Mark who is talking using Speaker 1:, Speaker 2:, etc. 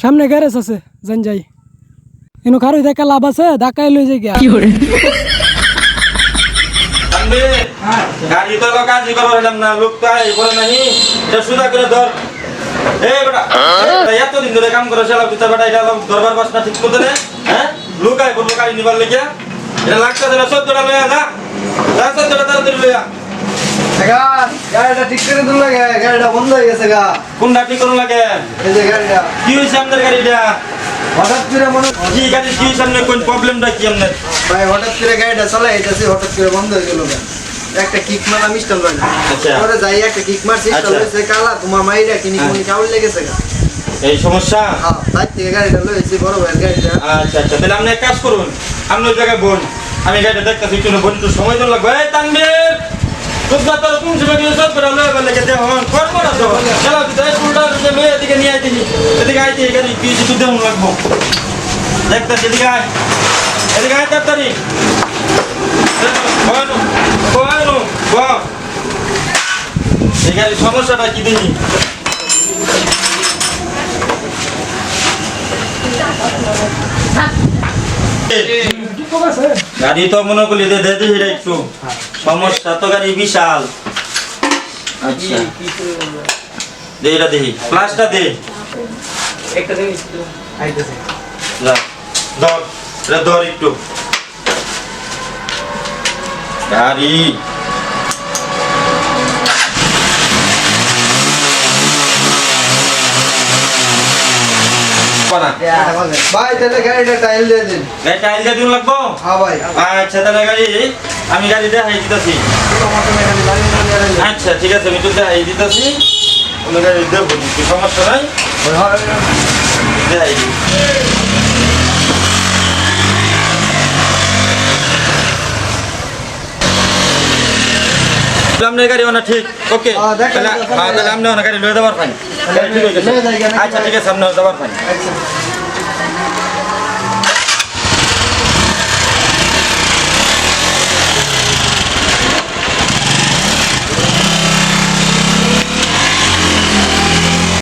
Speaker 1: সামনে গ্যারেজ আছে জান যাই। এনো কারও দেখা লাভ আছে? ধাক্কাই লই যাই গিয়া।
Speaker 2: গাড়ি তো করো এলাম না লোক তো আয় করে নাহি। এটা সুদা করে ধর। এই বেটা এই এত দিন ধরে কাম করে সেলা পিতা বেটা এটা দরবার বাসনা ঠিক করতে রে হ্যাঁ? লোক আয় বলব গাড়ি নিবার লেগে এটা লাগতে লইয়া যা। যা তাড়াতাড়ি লইয়া
Speaker 3: গা গাড়িটা ঠিক করে দিল লাগে গাড়িটা বন্ধ হয়ে গেছে গা।
Speaker 2: কোনটা ঠিক করুন লাগে?
Speaker 3: এই যে গাড়িটা।
Speaker 2: কি হয়েছে আপনার গাড়িটা?
Speaker 3: হঠাৎ করে মনে
Speaker 2: কি গাড়ি কি হয়েছে আপনার? কোন প্রবলেমটা কি আপনার?
Speaker 3: ভাই হঠাৎ করে গাড়িটা চালাই এটাছে হঠাৎ করে বন্ধ হয়ে গেল একটা কিক মারা মিস্টার লয়
Speaker 2: আচ্ছা।
Speaker 3: পরে যাই একটা কিক মারছি
Speaker 2: আচ্ছা।
Speaker 3: স্টাল হয়েছে কালা তোমার মাইরা কিনি
Speaker 2: হ্যাঁ।
Speaker 3: কোনি কাউল লেগেছে গা।
Speaker 2: এই সমস্যা?
Speaker 3: হ্যাঁ তাই থেকে গাড়িটা লয়েছি বড় ভাইয়ের গাড়িটা।
Speaker 2: আচ্ছা আচ্ছা তাহলে আপনি এক কাজ করুন। আপনি ওই জায়গায় বোন আমি গাড়িটা দেখতেছি একটু বোন একটু সময় তো লাগবে। এই তানবীর তোমরা তো তুমি সময় দিয়ে সব করে লয়ে গেলে কে দেখো করব না তো। চলো তুই এই ফুলটা যে লয়ে এদিকে নিয়ে আইতি এদিকে আইতি গাড়ি কি কিছু দেবো লাগবো। দেখতেছি এদিকে আয়। এদিকে আয় তাড়াতাড়ি। বল বল বল। এই গাড়ির সমস্যাটা কি দেখি? গাড়ি তো মনে করলি দে দে দে একটু। সমস্যা তো গাড়ি বিশাল। আচ্ছা। দে এটা দেখি প্লাসটা দে।
Speaker 3: একটা দে আইতেছে।
Speaker 2: ধর এটা ধর একটু। গাড়ি। পানা
Speaker 3: ভাই তাহলে গাড়িটা টাইল দিয়ে দিন।
Speaker 2: গাড়ি টাইল দিয়ে দিন লাগবো?
Speaker 3: হ্যাঁ ভাই।
Speaker 2: আচ্ছা তাহলে গাড়ি আমি গাড়ি দেখাই দিতেছি। আচ্ছা ঠিক আছে আমি তো দেখাই দিতেছি। কোনো গাড়ি দেবো সমস্যা নাই? দেখাই দিই। আপনার গাড়ি ওনা ঠিক ওকে। তাহলে হ্যাঁ তাহলে আপনি ওনা গাড়ি লয়ে
Speaker 3: যাবার যাই, গাড়ি।
Speaker 2: আচ্ছা ঠিক আছে আপনি দেবার ফাইন